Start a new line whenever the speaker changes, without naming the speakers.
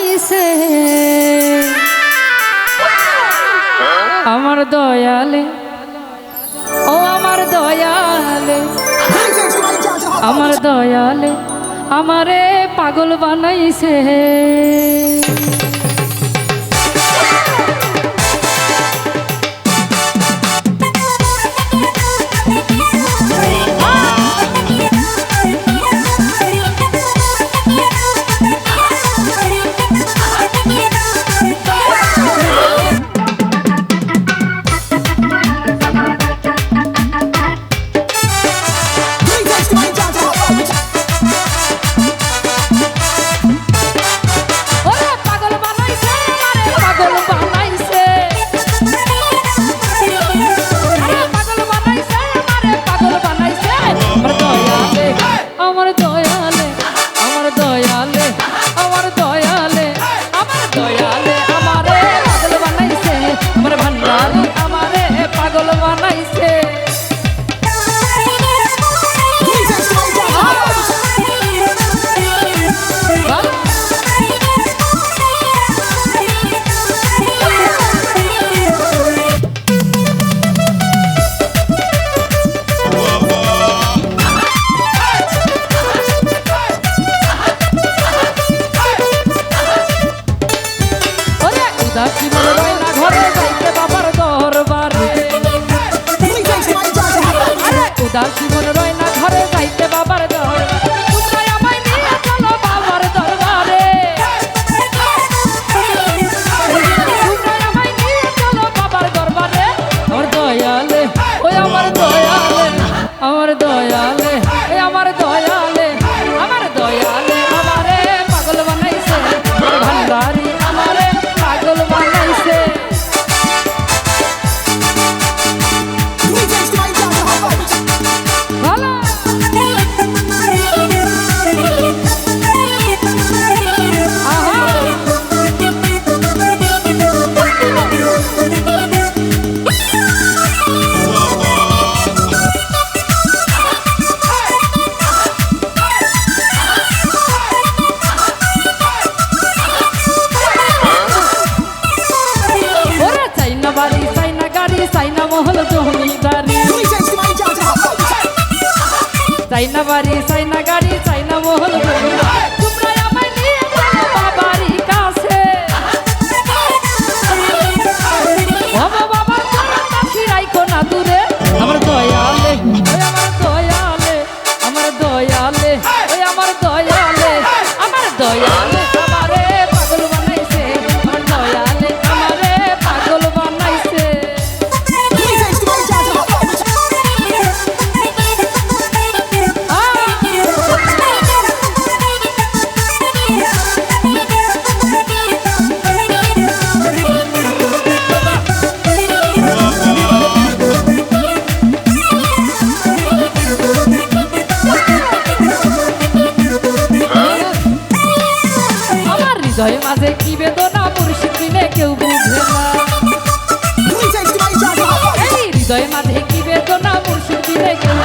বানাইছে আমার দয়ালে ও আমার দয়ালে আমার দয়ালে আমারে পাগল বানাইছে। চাই না গাড়ি চাই না মহল জমিদারি। চাই না বাড়ি চাই না গাড়ি হৃদয় মাঝে কি বেদনা মুর্শিদ দিলে কেউ বুঝে না। হৃদয় মাঝে কি বেদনা মুর্শিদ দিলে কেউ